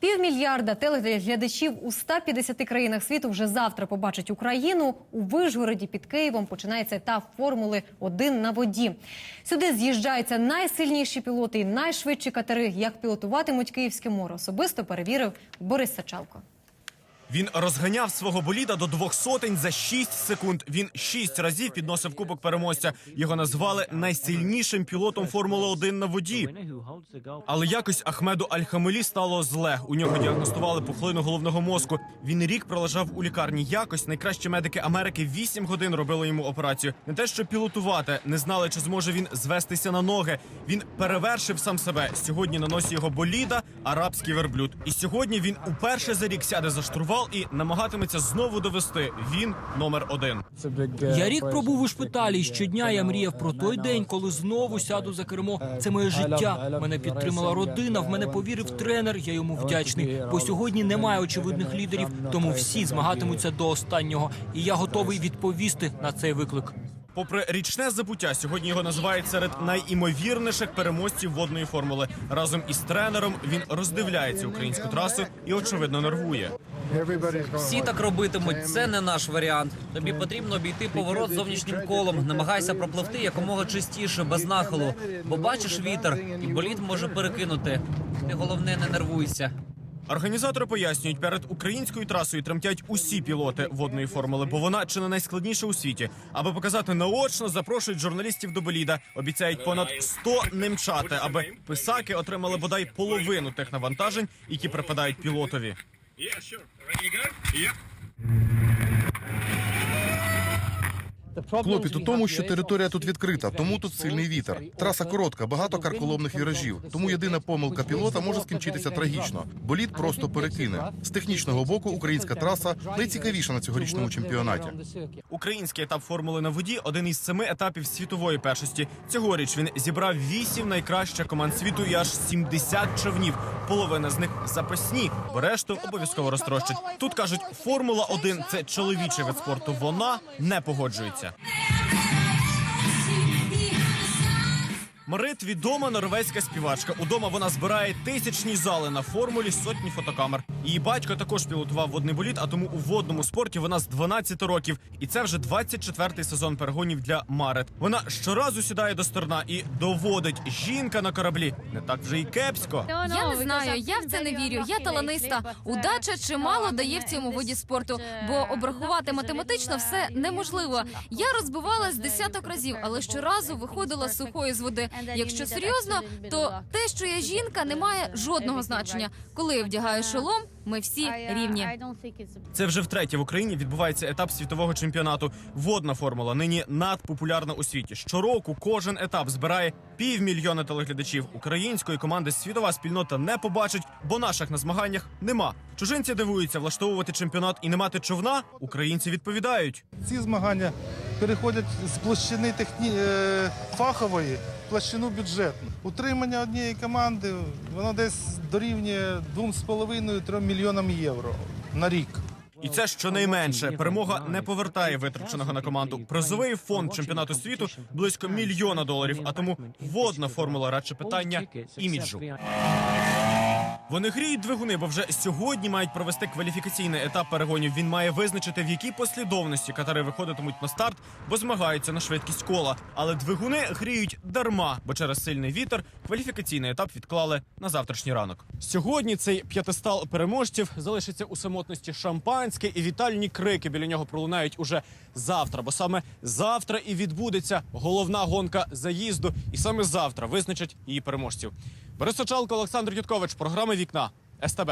Півмільярда телеглядачів у 150 країнах світу вже завтра побачать Україну. У Вижгороді під Києвом починається етап формули один на воді. Сюди з'їжджаються найсильніші пілоти і найшвидші катери. Як пілотуватимуть Київське море, особисто перевірив Борис Сачалко. Він розганяв свого боліда до двох сотень за 6 секунд. Він шість разів підносив кубок переможця. Його назвали найсильнішим пілотом Формули 1 на воді. Але якось Ахмеду Аль-Хамелі стало зле. У нього діагностували пухлину головного мозку. Він рік пролежав у лікарні. Якось найкращі медики Америки 8 годин робили йому операцію. Не те, що пілотувати, не знали, чи зможе він звестися на ноги. Він перевершив сам себе. Сьогодні на носі його боліда арабський верблюд. І сьогодні він уперше за рік сяде за штурвал і намагатиметься знову довести. Він номер один. Я рік пробув у шпиталі. і Щодня я мріяв про той день, коли знову сяду за кермо. Це моє життя. Мене підтримала родина. В мене повірив тренер. Я йому вдячний. Бо сьогодні немає очевидних лідерів, тому всі змагатимуться до останнього. І я готовий відповісти на цей виклик. Попри річне забуття, сьогодні його називають серед найімовірніших переможців водної формули. Разом із тренером він роздивляється українську трасу і очевидно нервує. Всі так робитимуть. Це не наш варіант. Тобі потрібно обійти поворот зовнішнім колом. Намагайся пропливти якомога чистіше, без нахилу. Бо бачиш вітер, і боліт може перекинути. Ти головне не нервуйся. Організатори пояснюють, перед українською трасою тремтять усі пілоти водної формули, бо вона чи не найскладніша у світі. Аби показати наочно, запрошують журналістів до боліда. Обіцяють понад 100 не мчати, аби писаки отримали бодай половину тих навантажень, які припадають пілотові. Клопіт у тому, що територія тут відкрита, тому тут сильний вітер. Траса коротка, багато карколомних віражів. Тому єдина помилка пілота може скінчитися трагічно. Боліт просто перекине. З технічного боку українська траса найцікавіша на цьогорічному чемпіонаті. Український етап формули на воді один із семи етапів світової першості. Цьогоріч він зібрав вісім найкращих команд світу і аж 70 човнів. Половина з них запасні, решту обов'язково розтрощать. Тут кажуть, формула 1 – це чоловічий вид спорту. Вона не погоджується. Марит відома норвезька співачка. Удома вона збирає тисячні зали на формулі сотні фотокамер. Її батько також пілотував водний боліт, а тому у водному спорті вона з 12 років. І це вже 24-й сезон перегонів для Марит. Вона щоразу сідає до стерна і доводить жінка на кораблі. Не так вже й кепсько. Я не знаю, я в це не вірю. Я таланиста. Удача чимало дає в цьому виді спорту, бо обрахувати математично все неможливо. Я розбивалась десяток разів, але щоразу виходила сухою з води. Якщо серйозно, то те, що я жінка, не має жодного значення. Коли я вдягаю шолом, ми всі рівні. Це вже втретє в Україні відбувається етап світового чемпіонату. Водна формула нині надпопулярна у світі. Щороку кожен етап збирає півмільйона телеглядачів. Української команди світова спільнота не побачить, бо наших на змаганнях нема. Чужинці дивуються влаштовувати чемпіонат і не мати човна. Українці відповідають. Ці змагання переходять з площини техні... е, фахової в площину бюджетну. Утримання однієї команди воно десь дорівнює 2,5-3 мільйонам євро на рік. І це щонайменше перемога не повертає витраченого на команду. Призовий фонд чемпіонату світу близько мільйона доларів. А тому водна формула радше питання іміджу. Вони гріють двигуни, бо вже сьогодні мають провести кваліфікаційний етап перегонів. Він має визначити, в якій послідовності катери виходитимуть на старт, бо змагаються на швидкість кола. Але двигуни гріють дарма, бо через сильний вітер кваліфікаційний етап відклали на завтрашній ранок. Сьогодні цей п'ятистал переможців залишиться у самотності шампанське і вітальні крики біля нього пролунають уже завтра. Бо саме завтра і відбудеться головна гонка заїзду, і саме завтра визначать її переможців. Борис Сочалко, Олександр Юткович, програма Вікна СТБ.